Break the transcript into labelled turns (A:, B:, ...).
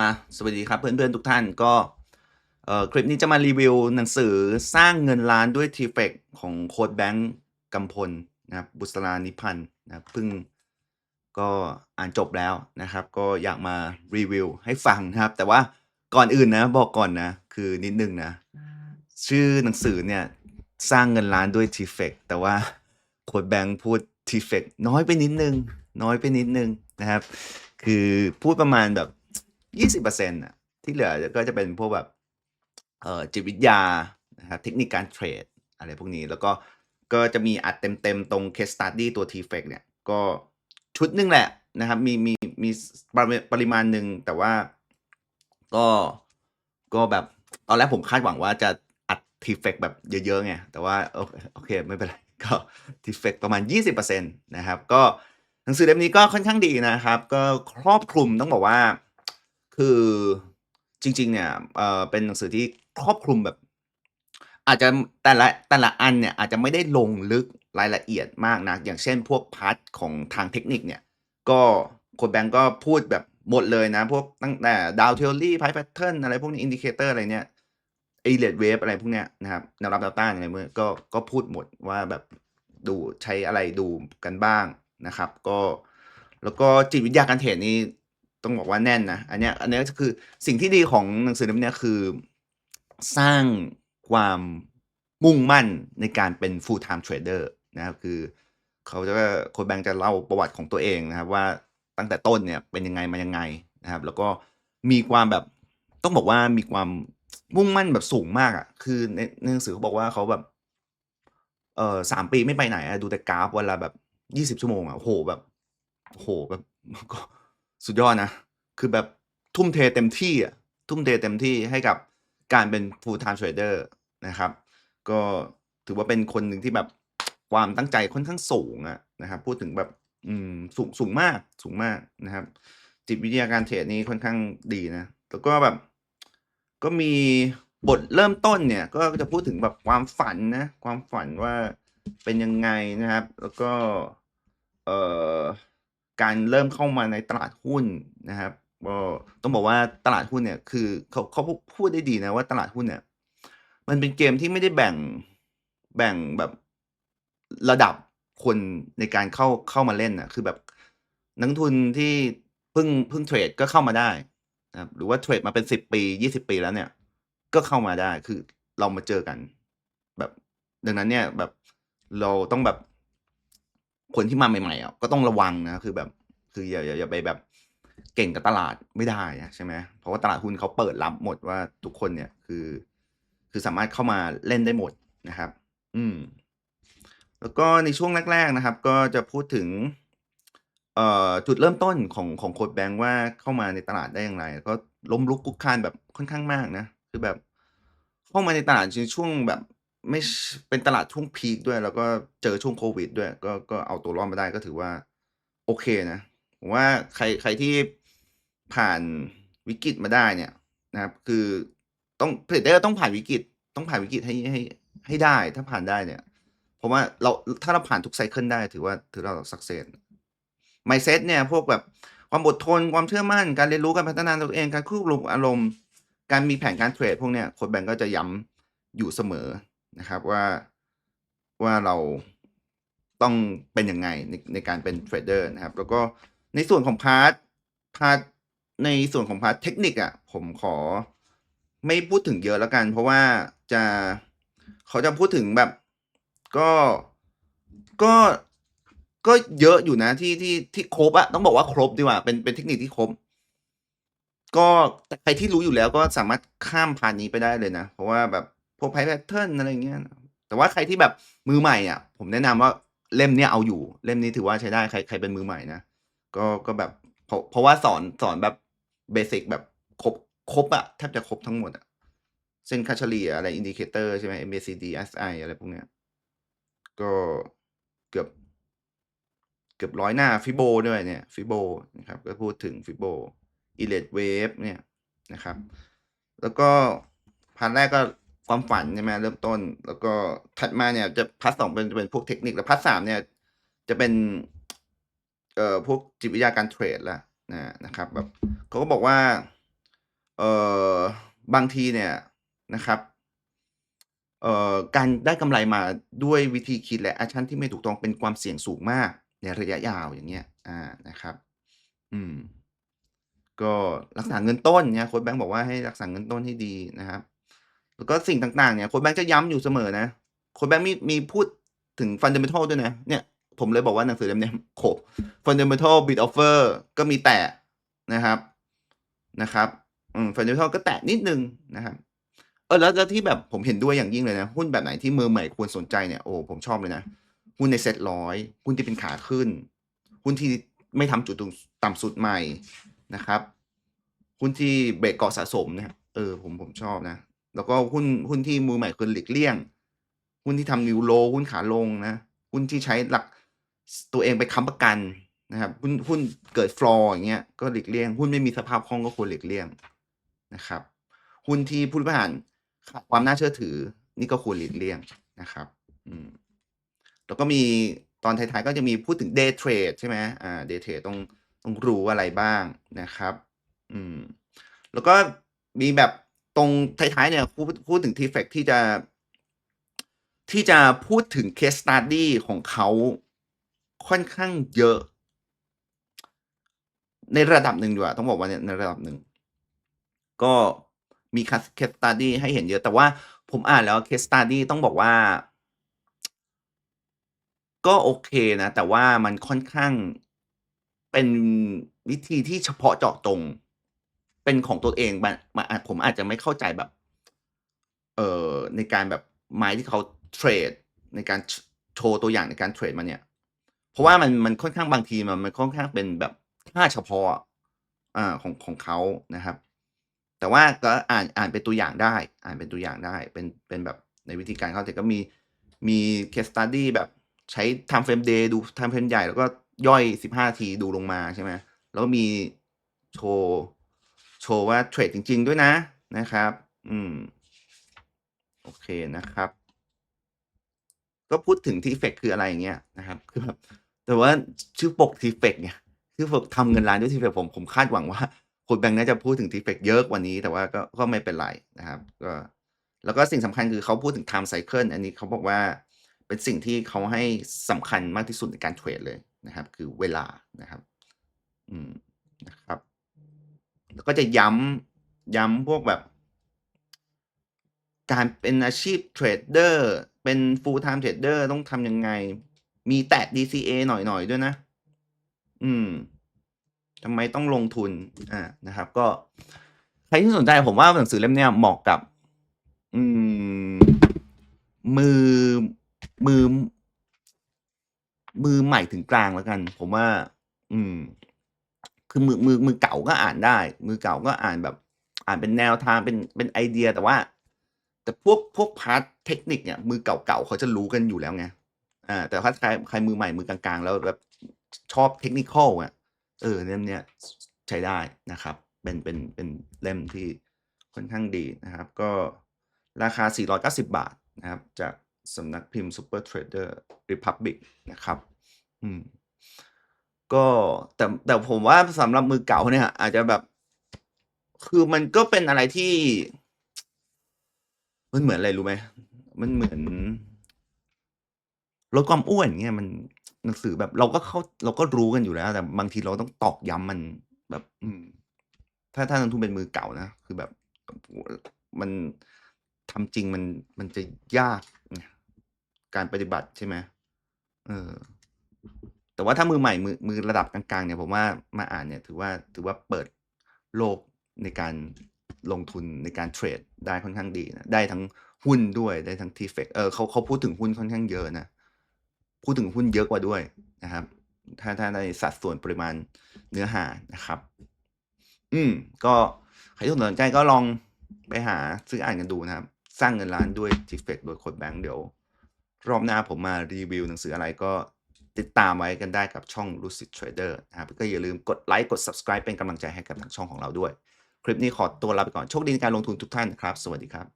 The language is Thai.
A: มาสวัสดีครับเพื่อนๆทุกท่านก็คลิปนี้จะมารีวิวหนังสือสร้างเงินล้านด้วยทีเฟกของโค้ดแบงก์กำพลนะครับบุษรานิพันธ์นะเพิ่งก็อ่านจบแล้วนะครับ ก็อยากมารีวิวให้ฟังนะครับ แต่ว่าก่อนอื่นนะบอกก่อนนะ คือนิดนึงนะ ชื่อหนังสือเนี่ย สร้างเงินล้านด้วยทีเฟกแต่ว่าโค้ดแบงค์พูดทีเฟกน้อยไปนิดนึง น้อยไปนิดนึงนะครับ คือพูดประมาณแบบ ยี่สิบเปอร์เซ็นต์อะที่เหลือก็จะเป็นพวกแบบเอ่อจิตวิทยานะครับเทคนิคการเทรดอะไรพวกนี้แล้วก็ก็จะมีอัดเต็มๆ ตรง case study ตัว t f e c เนี่ย ก็ชุดนึงแหละนะครับ มีมีมีปริมาณหนึ่งแต่ว่าก็ก็แบบตอนแรกผมคาดหวังว่าจะอัด t f e c แบบเยอะๆไงแต่ว่าโอเคโอเคไม่เป็นไร ก็ t f e c ประมาณ 20%นะครับ ก็หนังสือเล่มนี้ก็ค่อนข้างดีนะครับ ก็ครอบคลุมต้องบอกว่า คือจริง ๆ เนี่ยเอ่อเป็นหนังสือที่ครอบคลุมแบบ อาจจะแต่ละแต่ละอันเนี่ยอาจจะไม่ได้ลงลึกรายละเอียดมากนักอย่างเช่น พวกพาร์ทของทางเทคนิคเนี่ย ก็โค้ดแบงก์ก็พูดแบบหมดเลยนะ พวกตั้งแต่ดาวเทอรี่ไพ่แพทเทิร์นอะไรพวกนี้อินดิเคเตอร์อะไรเนี่ยเอเลดเวฟอะไรพวกเนี้ยนะครับแนวรับแนวต้านอะไรพวกนี้ก็ก็พูดหมดว่าแบบดูใช้อะไรดูกันบ้างนะครับ ก็แล้วก็จิตวิทยาการเทรดนี่ ต้องบอกว่าแน่นนะอันเนี้ยอันเนี้ยคือสิ่งที่ดีของหนังสือเล่มนี้คือ สร้างความมุ่งมั่นในการเป็น full time trader นะครับคือเขาจะโค้ดแบงค์จะเล่าประวัติของตัวเองนะครับว่าตั้งแต่ต้นเนี่ยเป็นยังไงมายังไงนะครับ แล้วก็มีความแบบต้องบอกว่ามีความมุ่งมั่นแบบสูงมากอะ่ะ คือในในหนังสือเขาบอกว่าเขาแบบเออสามปีไม่ไปไหนอะดูแต่กราฟวันละแบบยี่สิบชั่วโมงอะโอ้โหแบบโอ้โหแบบก็ สุดยอดนะ คือแบบทุ่มเทเต็มที่อะทุ่มเทเต็มที่ให้กับการเป็น full time trader นะครับ ก็ถือว่าเป็นคนหนึ่งที่แบบความตั้งใจค่อนข้างสูงอะนะครับ พูดถึงแบบอืมสูงสูงมากสูงมากนะครับ จิตวิทยาการเทรดนี่ค่อนข้างดีนะแล้วก็แบบ ก็มีบทเริ่มต้นเนี่ย ก็จะพูดถึงแบบความฝันนะ ความฝันว่าเป็นยังไงนะครับ แล้วก็ เอ่อ การเริ่มเข้ามาในตลาดหุ้นนะครับก็ต้องบอกว่าตลาดหุ้นเนี่ยคือเขาเขาพูดได้ดีนะว่าตลาดหุ้นเนี่ยมันเป็นเกมที่ไม่ได้แบ่งแบ่งแบบระดับคนในการเข้าเข้ามาเล่นนะคือแบบนักทุนที่เพิ่งเพิ่งเทรดก็เข้ามาได้นะครับหรือว่าเทรดมาเป็นสิบปียี่สิบปีแล้วเนี่ย ก็เข้ามาได้คือเรามาเจอกัน แบบดังนั้นเนี่ยแบบเราต้องแบบ คนที่มาใหม่ๆอะก็ต้องระวังนะคือแบบ คืออย่าอย่าอย่าไปแบบเก่งกับตลาดไม่ได้ใช่ไหมเพราะว่าตลาดหุ้นเขาเปิดรับหมดว่าทุกคนเนี่ยคือ คือสามารถเข้ามาเล่นได้หมดนะครับ อืม แล้วก็ในช่วงแรก ๆนะครับ ก็จะพูดถึงเอ่อจุดเริ่มต้นของของโค้ดแบงค์ว่าเข้ามาในตลาดได้อย่างไร ก็ล้มลุกคลุกคลานแบบค่อนข้างมากนะ คือแบบเข้ามาในตลาดในช่วงแบบ ไม่เป็นตลาดช่วงพีกด้วย แล้วก็เจอช่วงโควิด ด้วย ก็ก็เอาตัวรอดมาได้ก็ถือว่า โอเคนะผมว่าใครใครที่ผ่านวิกฤตมาได้เนี่ยนะครับ คือต้องเทรดเดอร์ต้องผ่านวิกฤต ต้องผ่านวิกฤตให้ให้ให้ได้ถ้าผ่านได้เนี่ย เพราะว่าเราถ้าเราผ่านทุกไซเคิลได้ถือว่าถือเราสักเซส mindset เนี่ยพวกแบบความอดทนความเชื่อมั่น การเรียนรู้การพัฒนาตัวเองการควบคุมอารมณ์ การมีแผนการเทรดพวกเนี้ยโค้ดแบงก์ก็จะย้ำอยู่เสมอ นะครับว่าว่าเราต้องเป็นยังไงในในการเป็นเทรดเดอร์นะครับ แล้วก็ในส่วนของพาร์ทพาร์ทในส่วนของพาร์ทเทคนิคอะผมขอไม่พูดถึงเยอะแล้วกัน เพราะว่าจะเขาจะพูดถึงแบบก็ก็ก็เยอะอยู่นะที่ที่ที่ครบอะต้องบอกว่าครบดีกว่าเป็นเป็นเทคนิคที่ครบ ก็ใครที่รู้อยู่แล้วก็สามารถข้ามพาร์ทนี้ไปได้เลยนะ เพราะว่าแบบ พวกไพแพทเทิร์นอะไรเงี้ยแต่ว่าใครที่แบบมือใหม่อะ ผมแนะนำว่าเล่มเนี้ยเอาอยู่ เล่มนี้ถือว่าใช้ได้ใครใครเป็นมือใหม่นะก็ก็แบบเพราะเพราะว่าสอนสอนแบบเบสิกแบบครบครบอะแทบจะครบทั้งหมดอะเส้นค่าเฉลี่ยอะไรอินดิเคเตอร์ใช่ไหม MACD SI อะไรพวกเนี้ยก็เกือบเกือบร้อยหน้าฟิโบด้วยเนี่ยฟิโบนะครับก็พูดถึงฟิโบอิเลดเวฟเนี่ยนะครับ แล้วก็พาร์ทแรกก็ ความฝันใช่ไหมเริ่มต้น แล้วก็ถัดมาเนี่ยจะพาร์ทสองเป็นจะเป็นพวกเทคนิคแล้วพาร์ทสามเนี่ย จะเป็น เอ่อพวกจิตวิทยาการเทรดละนะนะครับแบบเขาก็บอกว่า เอ่อบางทีเนี่ยนะครับ เอ่อการได้กำไรมาด้วยวิธีคิดและแอกชันที่ไม่ถูกต้องเป็นความเสี่ยงสูงมาก ในระยะยาวอย่างเงี้ย อ่านะครับ อืม ก็รักษาเงินต้นเงี้ยโค้ชแบงก์บอกว่าให้รักษาเงินต้นให้ดีนะครับ แล้วก็สิ่งต่างๆเนี่ยโค้ชแบงก์จะย้ำอยู่เสมอนะโค้ชแบงก์มีมีพูดถึง Fundamental ด้วยนะ เนี่ย ผมเลยบอกว่าหนังสือเล่มนี้ยโขก Fundamental Bid Offer ก็มีแตะนะครับนะครับอืม Fundamental ก็แตะนิดนึงนะครับเออแล้วแล้วที่แบบผมเห็นด้วยอย่างยิ่งเลยนะ หุ้นแบบไหนที่มือใหม่ควรสนใจเนี่ยโอ้ผมชอบเลยนะ หุ้นใน Set 100หุ้นที่เป็นขาขึ้น หุ้นที่ไม่ทำจุดตุงต่ำสุดใหม่นะครับหุ้นที่เบรกเกาะสะสมเนี่ยเออผมผมชอบนะ แล้วก็หุ้นหุ้นที่มือใหม่ควรหลีกเลี่ยง หุ้นที่ทำ New Low หุ้นขาลงนะ หุ้นที่ใช้หลักตัวเองไปค้ำประกันนะครับ หุ้นหุ้นเกิด Flaw อย่างเงี้ยก็หลีกเลี่ยง หุ้นไม่มีสภาพคล่องก็ควรหลีกเลี่ยงนะครับ หุ้นที่ผู้บริหารขาดความน่าเชื่อถือ นี่ก็ควรหลีกเลี่ยงนะครับอืมแล้วก็มีตอนท้ายๆก็จะมีพูดถึง Day Trade ใช่ไหมอ่า Day Trade ต้องต้องรู้อะไรบ้างนะครับ อืม แล้วก็มีแบบ ตรงท้ายๆเนี่ยพูดพูดถึง T-Flex ที่จะที่จะพูดถึง Case Study ของเขาค่อนข้างเยอะ ในระดับหนึ่งดีกว่า ต้องบอกว่าในระดับหนึ่ง ก็มีเคัส Case Study ให้เห็นเยอะ แต่ว่าผมอ่านแล้ว Case Study ต้องบอกว่า ก็โอเคนะ แต่ว่ามันค่อนข้างเป็นวิธีที่เฉพาะเจาะจง เป็นของตัวเองมันมผมอาจจะไม่เข้าใจแบบ เอ่อในการแบบไม้ที่เขาเทรดในการโชว์ตัวอย่างในการเทรดมาเนี่ย เพราะว่ามันมันค่อนข้างบางทีมันมันค่อนข้างเป็นแบบท่าเฉพาะอะอาของของเขานะครับ แต่ว่าก็อ่านอ่านเป็นตัวอย่างได้ อ่านเป็นตัวอย่างได้เป็นเป็นแบบในวิธีการเขาแต่ก็มีมี Case Study แบบใช้ Time Frame Day ดู Time Frame ใหญ่แล้วก็ย่อย15นาทีดูลงมาใช่ไหมแล้วมีโชว์ โชว์ว่าเทรดจริง ๆ ด้วยนะนะครับ อืม โอเคนะครับ ก็พูดถึง T-Flex คืออะไรอย่างเงี้ยนะครับคือแบบแต่ว่าชื่อปก T-Flex ไงชื่อปกทำเงินล้านด้วย T-Flex ผมผมคาดหวังว่าค้ชแบงก์น่าจะพูดถึง T-Flex เยอะกว่านี้ แต่ว่าก็ก็ไม่เป็นไรนะครับ ก็ แล้วก็สิ่งสำคัญคือเขาพูดถึง Time Cycle อันนี้เขาบอกว่าเป็นสิ่งที่เขาให้สำคัญมากที่สุดในการเทรดเลยนะครับ คือเวลานะครับ อืมนะครับ ก็จะย้ำย้ำพวกแบบ การเป็นอาชีพเทรดเดอร์เป็น Full Time Trader ต้องทำยังไง มีแตะ DCA หน่อย ๆ ด้วยนะ อืมทำไมต้องลงทุน อ่านะครับ ก็ ใครที่สนใจผมว่าหนังสือเล่มนี้เหมาะกับ อืม มือ มือ มือใหม่ถึงกลางแล้วกัน ผมว่า อืม คือมือมือมือเก่าก็อ่านได้ มือเก่าก็อ่านแบบ อ่านเป็นแนวทางเป็นเป็นไอเดียแต่ว่า แต่พวกพวกพาร์ตเทคนิคเนี่ยมือเก่าๆเขาจะรู้กันอยู่แล้วไงอ่าแต่ถ้าใครใครมือใหม่มือกลางๆ แล้วแบบชอบ Technical อะเออเล่มเนี้ยใช้ได้นะครับ เป็นเป็นเป็นเล่มที่ค่อนข้างดีนะครับ ก็ราคา 490 บาทนะครับ จากสำนักพิมพ์ Super Trader Republic นะครับ อืม ก็แต่แต่ผมว่าสำหรับมือเก่าเนี่ย อาจจะแบบ คือมันก็เป็นอะไรที่ มันเหมือนอะไรรู้ไหมมันเหมือนลดความอ้วนอย่างเงี้ยมันหนังสือแบบ เราก็เข้าเราก็รู้กันอยู่แล้ว แต่บางทีเราต้องตอกย้ำมันแบบ อืม ถ้าถ้านักทุนเป็นมือเก่านะคือแบบมันทำจริงมันมันจะยากการปฏิบัติใช่ไหมเออ แต่ว่าถ้ามือใหม่มือมือระดับกลางๆเนี่ยผมว่ามาอ่านเนี่ยถือว่าถือว่าเปิดโลกในการลงทุนในการเทรดได้ค่อนข้างดีนะได้ทั้งหุ้นด้วยได้ทั้ง T-Flex เออเขาเขาพูดถึงหุ้นค่อนข้างเยอะนะพูดถึงหุ้นเยอะกว่าด้วยนะครับ ถ้าถ้าในสัดส่วนปริมาณเนื้อหานะครับ อืมก็ใครที่สนใจก็ลองไปหาซื้ออ่านกันดูนะครับ สร้างเงินล้านด้วย T-Flex โดยโค้ชแบงก์เดี๋ยว รอบหน้าผมมารีวิวหนังสืออะไรก็ ติดตามไว้กันได้กับช่อง Lucid Trader นะครับก็อย่าลืมกดไลค์กด Subscribe เป็นกำลังใจให้กับทางช่องของเราด้วย คลิปนี้ขอตัวลาไปก่อนโชคดีในการลงทุนทุกท่านนะครับ สวัสดีครับ